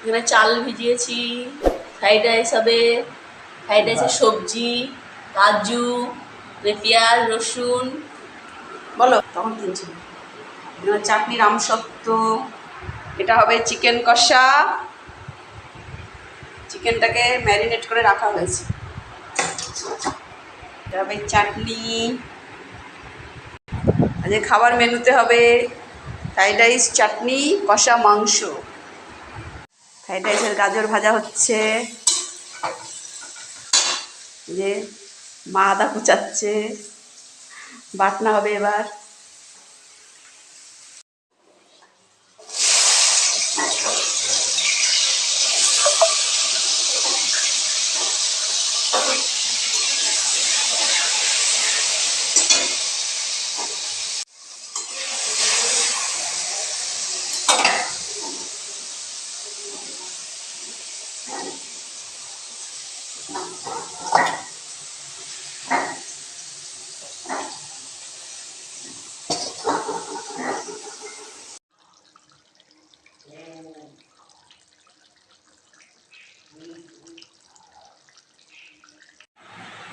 এখানে চাল ভিজিয়েছি, ফ্রাইড রাইস হবে, ফ্রাইড রাইসের সবজি, কাজু পেঁয়াজ, রসুন। বলো, তখন কিনছি এখানে চাটনি রামসত্ব এটা হবে চিকেন কষা। চিকেনটাকে ম্যারিনেট করে রাখা হয়েছে। এটা হবে চাটনি। আজকে খাবার মেনুতে হবে ফ্রাইড রাইস, চাটনি, কষা মাংস। ফ্রাইড রাইসের গাজর ভাজা হচ্ছে। যে মা আদা কুচাচ্ছে। বাটনা হবে এবার।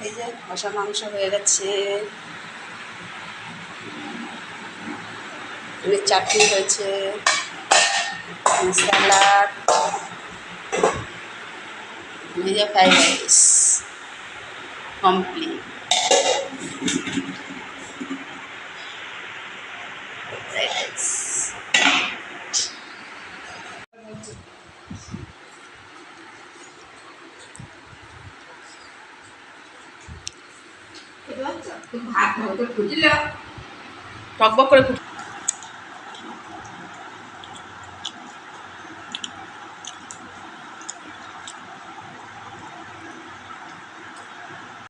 এই যে কষা মাংস হয়ে গেছে। চাটনি হয়েছে স্যালাড এই যে fried rice complete fried rice টকবক করে ফুট-